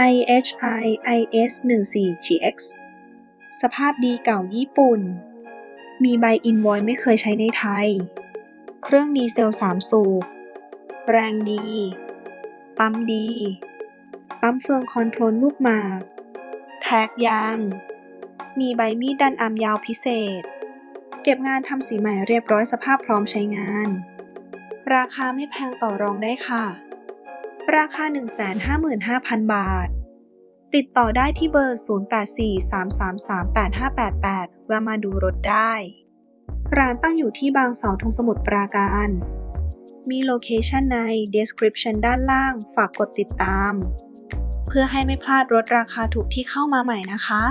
IHI IS 1 4 GX สภาพดีเก่าญี่ปุ่น มีใบอินวอยไม่เคยใช้ในไทย เครื่องดีเซล3สูบ แรงดี ปั๊มดี ปั๊มเฟืองคอนโทรลลูกหมาก แท็กยาง มีใบมีดดันอาร์มยาวพิเศษ เก็บงานทำสีใหม่เรียบร้อยสภาพพร้อมใช้งาน ราคาไม่แพงต่อรองได้ค่ะ ราคา 155,000 บาท ติดต่อได้ที่เบอร์ 0843338588 แวะมาดูรถได้ ร้านตั้งอยู่ที่บางเสาธงสมุทรปราการ มีโลเคชันใน description ด้านล่าง ฝากกดติดตาม เพื่อให้ไม่พลาดรถราคาถูกที่เข้ามาใหม่นะคะ